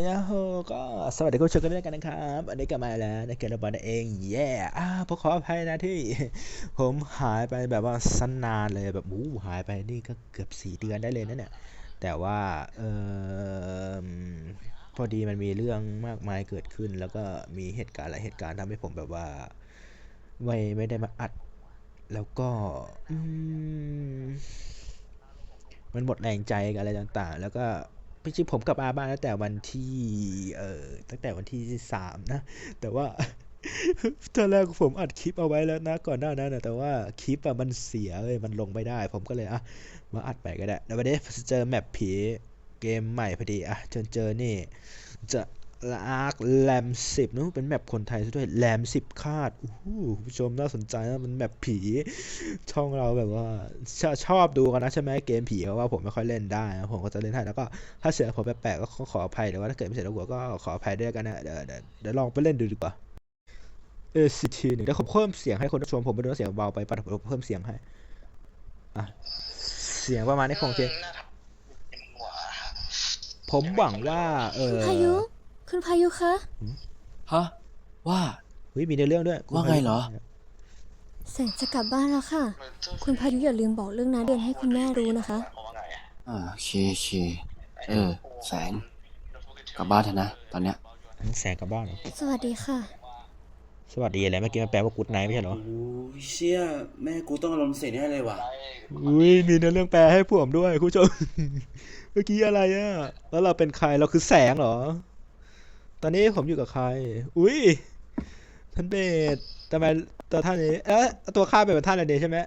ยาโฮก็สวัสดีคุณผู้ชมกันด้วยกันนะครับอันนี้กลับมาแล้วในเกมระบอลเองแย่อ่าพอขออภัยนะที่ ผมหายไปแบบว่าสั้นนานเลยแบบอู้หายไปนี่ก็เกือบสี่เดือนได้เลยนะเนี่ยแต่ว่าเออพอดีมันมีเรื่องมากมายเกิดขึ้น แล้วก็มีเหตุการณ์หลายเหตุการณ์ทำให้ผมแบบว่า ไม่ไม่ได้มาอัด แล้วก็อืมมันหมดแรงใจกับอะไรต่างๆ แล้วก็ จริงๆผมกับอาบ้านตั้งแต่วันที่เอ่อตั้งแต่วันที่สามนะ แต่ว่าตอนแรกผมอัดคลิปเอาไว้แล้วนะก่อนหน้านั้นนะแต่ว่าคลิปอะมันเสียเลยมันลงไม่ได้ ผมก็เลยอะมาอัดไปก็ได้แล้ววันนี้เจอแมปผีเกมใหม่พอดีอะเจอเจอนี่จะ ลากแรมสิบนู้เป็นแมปคนไทยซะด้วยแรมสิบคาดอู้หูคุณผู้ชมน่าสนใจนะมันแมปผี ช่องเราแบบว่าชชอบดูกันนะใช่ไหมเกมผีเพราะว่าผมไม่ค่อยเล่นได้นะผมก็จะเล่นให้แล้วก็ถ้าเสียงผมแปลกๆก็ขอขออภัยแต่ว่าถ้าเกิดไม่เสียงหัวก็ขออภัยด้วยกันนะเดี๋ยวเดี๋ยวเดี๋ยวลองไปเล่นดูดีกว่าเออสิทีหนึ่งเดี๋ยวผมเพิ่มเสียงให้คนชมผมไปดูว่าเสียงเบาไปปะผมเพิ่มเสียงให้อะเสียงประมาณนี้คงโอเคผมหวังว่า เออพายุ คุณพายุคะ ฮะ ว่า เฮ้ยมีในเรื่องด้วยคุณว่าไงเหรอแสงจะกลับบ้านแล้วค่ะ คุณพายุอย่าลืมบอกเรื่องน้าเดือนให้คุณแม่รู้นะคะ อ่าโอเคโอเคเออ แสง กลับบ้านเถอะนะ ตอนเนี้ย อันนี้แสงกลับบ้านเหรอสวัสดีค่ะ สวัสดีอะไรเมื่อกี้มันแปลว่ากูดไนท์ไม่ใช่เหรอโอ้ยเชี่ยแม่กูต้องอารมณ์เสียแน่เลยว่ะอุ้ยมีเนื้อเรื่องแปลให้ผมด้วยคุณผู้ชม เมื่อกี้อะไรอะแล้วเราเป็นใครเราคือแสงเหรอ ตอนนี้ผมอยู่กับใคร อุ้ยท่านเบสทำไมตัวท่านนี้ เอ๊ะตัวข้าเป็นท่านอะไรเนี่ยใช่ไหม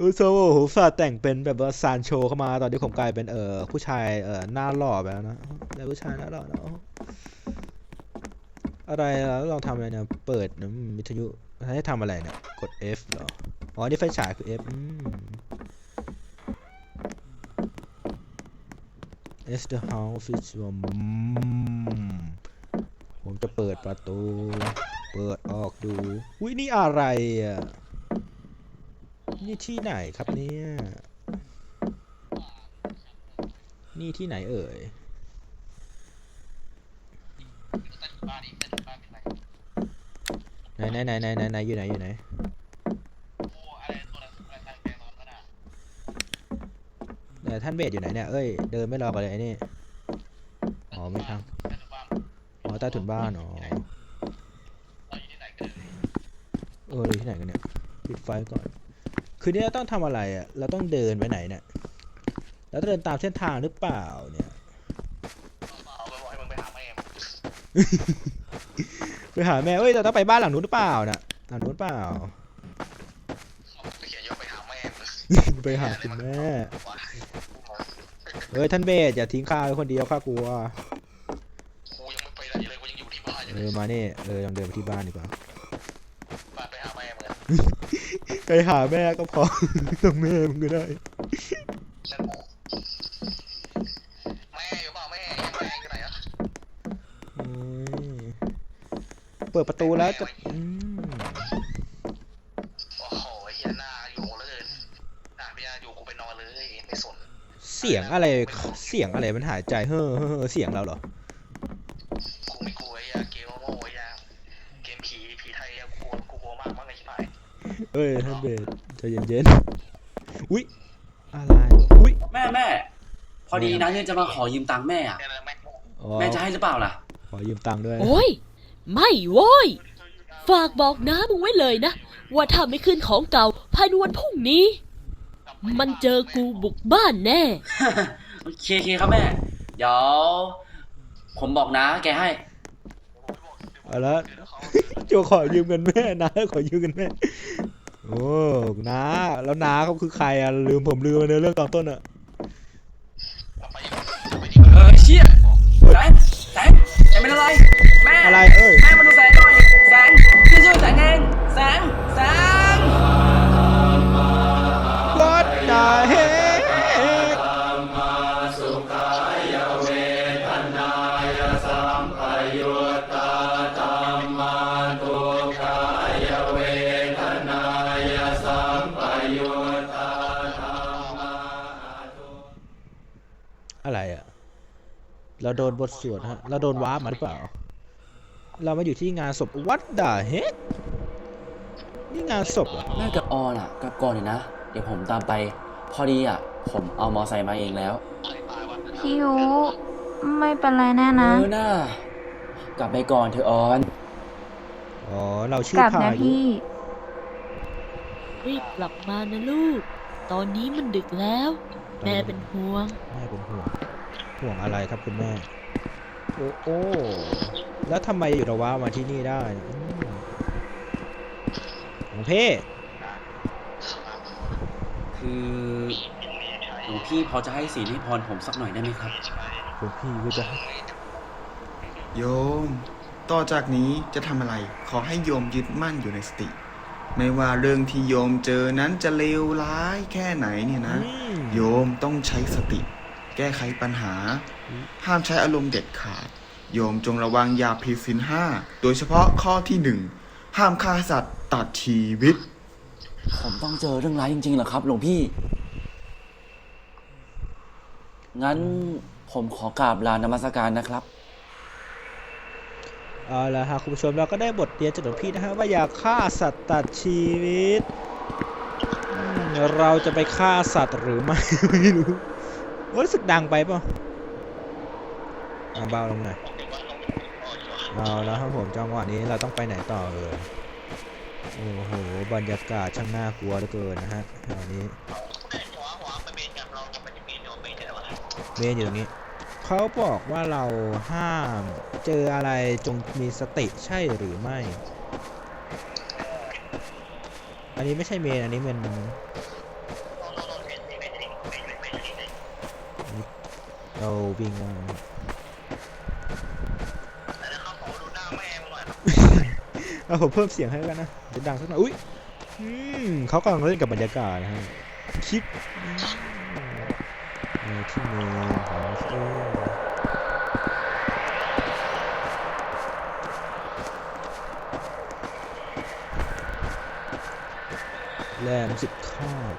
อุยโซผมฝาดแต่งเป็นแบบว่าซานโชเข้ามา ตอนที่ผมกลายเป็นเอ่อผู้ชายเอ่อหน้าหล่อไปแล้วนะแต่ผู้ชายหน้าหล่อเนาะอะไรล้วเราทำอะไรเนี่ย เปิดนะวิทยุให้ทำอะไรเนี่ย กด F เหรอ อ๋อ นี่ไฟฉายคือ F อืม S the house is your อืมผมจะเปิดประตู เปิดออกดู อุ้ยนี่อะไรอะ นี่ที่ไหนครับเนี่ย นี่ที่ไหนเอ่ยไหนไหนไหนไหนไหนไหนอยู่ไหนอยู่ไหน แต่ ท่านเบสอยู่ไหนเนี่ย เอ้ย เดินไม่รอกันเลยไอ้นี่ อ๋อไม่ทางอ๋อใต้ถุนบ้าน อ๋อเออเราอยู่ที่ไหนกันเนี่ยปิดไฟก่อน คืนนี้เราต้องทำอะไรอะ เราต้องเดินไปไหนเนี่ยเราต้องเดินตามเส้นทางหรือเปล่าเนี่ยไปหาแม่เอ้ยเราต้องไปบ้านหลังนู้นหรือเปล่าน่ะหลังนู้นเปล่าไปหาคุณแม่ เฮ้ยท่านเบสอย่าทิ้งข้าไว้คนเดียวข้ากลัวกูยังไม่ไปไหนเลยกูยังอยู่ที่บ้านอยู่เอเลยอมานี่เออลองเดินไปที่บ้านดีกว่าบ้านไปหาแม่มึงอะไปหาแม่ก็พอ ต้องแม่มึงก็ได้ฉันบอกแม่อยู่เปล่าแม่ยังแม่อยู่ไหนอะอืมเปิดประตูแล้วจะอืม โอ้โหเฮียหน้าอยู่เหลยหน้าพี่หน้าอยู่กูไปนอนเลยไม่สน เสียงอะไรเสียงอะไรมันหายใจเฮ้อเฮ้อเฮ้อเสียงเราเหรอกูไม่กลัวไอ้ยาเกมโง่ไอ้ยาเกมผีผีไทยอะกูกลัวกูกลัวมากมากไอ้ชิบหายเอ้ยท่านเบสใจเย็นๆอุ้ยอะไรอุ้ยแม่แม่พอดีนะเนี่ยจะมาขอยืมตังค์แม่อะเนี่ยนะแม่งอ๋อแม่จะให้หรือเปล่าล่ะ ขอยืมตังค์ด้วย โอ้ย ไม่โว้ย ฝากบอกน้ามึงไว้เลยนะ ว่าถ้าไม่คืนของเก่าภายในวันพรุ่งนี้ มันเจอกูบุกบ้านแน่ โอเคโอเคครับแม่ เดี๋ยว ผมบอกนะ แกให้ เอาละ โจขอยืมเงินแม่นะขอยืมเงินแม่โอ้น้าแล้วน้าเขาคือใครอะลืมผมลืมไปในเรื่องตอนต้นอะเอาไปเอาไปยิงเออเชี่ยแสงแสงแสงเป็นอะไร แม่อะไรเอ้ย แม่มาดู เราโดนบทสวดฮะ เราโดนว้าร์ปมาหรือเปล่า เรามาอยู่ที่งานศพ what the heck นี่งานศพเหรอแม่กับออนอะกลับก่อนเลยนะ เดี๋ยวผมตามไป พอดีอะ ผมเอามอไซค์มาเองแล้ว พี่ยุไม่เป็นไรแน่เอนะ อน่ากลับไปก่อนเธอะออน อ๋อ เราชื่อกลับพานะยุพี่ รีบกลับมานะลูก ตอนนี้มันดึกแล้ว แม่เป็นห่วง แม่เป็นห่วง ห่วงอะไรครับคุณแม่ โอ้โอ้แล้วทำไมอยู่ระว้ามาที่นี่ได้อืมหลวงพี่คือหลวงพี่พอจะให้ศีลให้พรผมสักหน่อยได้ไหมครับ หลวงพี่ก็จะโยม ต่อจากนี้จะทำอะไร ขอให้โยมยึดมั่นอยู่ในสติ ไม่ว่าเรื่องที่โยมเจอนั้นจะเลวร้ายแค่ไหนเนี่ยนะ อืม โยมต้องใช้สติ แก้ไขปัญหา ห้ามใช้อารมณ์เด็ดขาด โยมจงระวังยาพิษสินห้า โดยเฉพาะข้อที่หนึ่ง ห้ามฆ่าสัตว์ตัดชีวิต ผมต้องเจอเรื่องร้ายจริงๆเหรอครับ หลวงพี่ งั้นผมขอกราบลานมัสการนะครับ เอาละฮะคุณผู้ชมเราก็ได้บทเรียนจากหลวงพี่นะฮะว่าอย่าฆ่าสัตว์ตัดชีวิตอืมเราจะไปฆ่าสัตว์หรือไม่ ไม่รู้โอ้ย รู้สึกดังไปเปล่ะอะเบาลงหน่อยเอาแล้วครับผมจังหวะนี้เราต้องไปไหนต่อเอ่ยโอ้โหบรรยากาศช่างน่ากลัวเหลือเกินนะฮะตอนนี้เมนอยู่ตรงนี้เขาบอกว่าเราห้ามเจออะไรจงมีสติใช่หรือไม่ อันนี้ไม่ใช่เมนอันนี้มัน เราวิ่งมาแล้วเขาขอดูหน้าแม่มึงหน่อยเอาผมเพิ่มเสียงให้แล้วกันนะจะดังสักหน่อยอุ้ยอืมเขากำลังเล่นกับบรรยากาศนะฮะคลิปเออที่เมนของเออแรมสิบข้าว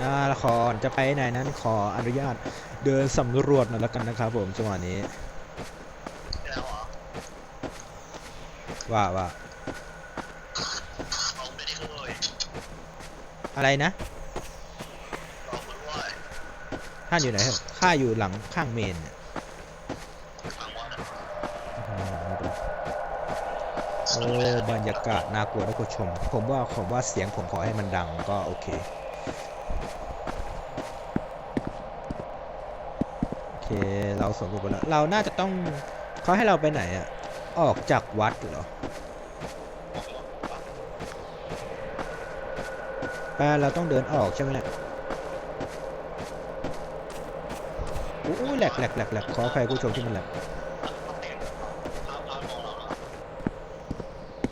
อ่าละครจะไปไหนนั้นขออนุญาต เดินสำรวจหน่อยแล้วกันนะครับผมจังหวะนี้แล้วเหรอว่าว่าเอาไม่ได้เลยอะไรนะรอคุณว่าท่านอยู่ไหนครับข้าอยู่หลังข้างเมนเนี่ยทางว่าโอ้บรรยากาศน่ากลัวนะคุณผู้ชม ผมว่าผมว่าเสียงผมขอให้มันดังก็โอเค โอ เราสมบูรณ์แล้วเราน่าจะต้องเขาให้เราไปไหนอะออกจากวัดเหรอแปลเราต้องเดินออกใช่ไหมเนี่ยอู้แหลกแหลกแหลกแหลกขอใครผู้ชมที่มันแหลก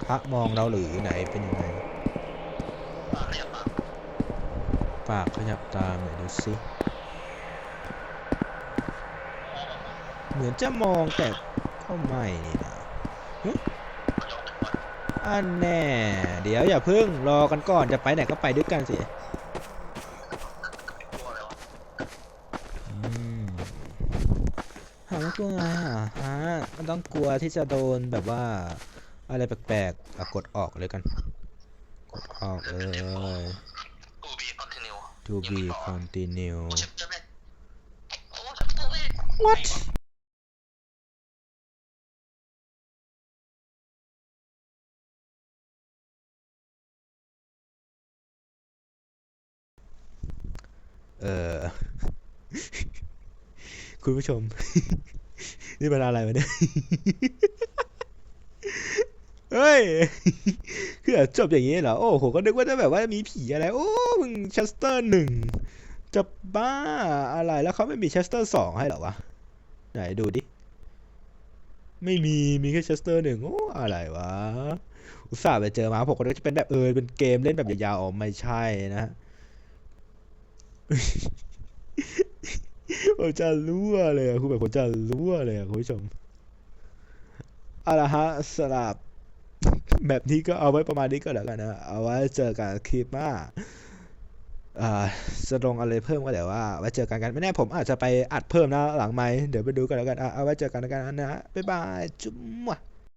พระมองเราหรือไหนเป็นยังไงปากขยับตามหน่อยดูสิ เหมือนจะมองแต่ก็ไม่นี่นะหึอันแน่ เดี๋ยวอย่าเพิ่งรอกันก่อนจะไปไหนก็ไปด้วยกันสิอืมหาไม่กลัวไงอะฮะมันต้องกลัวที่จะโดนแบบว่า อะไรแปลกๆอะกดออกเลยกัน กดออกเลยกูบีคอนติเนีย to be continue จะเป็นโอ้จะเป็น what เออคุณผู้ชม นี่เป็นอะไรวะเนี่ย เฮ้ย คือจบอย่างนี้เหรอ โอ้โห ก็นึกว่าจะแบบว่ามีผีอะไร โอ้ มึงเชสเตอร์หนึ่ง จะบ้าอะไร แล้วเขาไม่มีเชสเตอร์สองให้เหรอวะ ไหนดูดิ ไม่มี มีแค่เชสเตอร์หนึ่ง โอ้ อะไรวะ อุตส่าห์ไปเจอมาผมก็นึกว่าจะเป็นแบบเออ เป็นเกมเล่นแบบยาวๆ อ๋อ ไม่ใช่นะ ผมจะรั่วเลยอะคุณแบบผมจะรั่วเลยอะคุณผู้ชมเอาละฮะสำหรับแบบนี้ก็เอาไว้ประมาณนี้ก็แล้วกันนะเอาไว้เจอกันคลิปหน้าอ่อจะลงอะไรเพิ่มก็เดี๋ยวว่าไว้เจอกันกันไม่แน่ผมอาจจะไปอัดเพิ่มนะหลังไมค์เดี๋ยวไปดูกันแล้วกันเอาไว้เจอกันแล้วกันนะบ๊ายบายจุ๊บ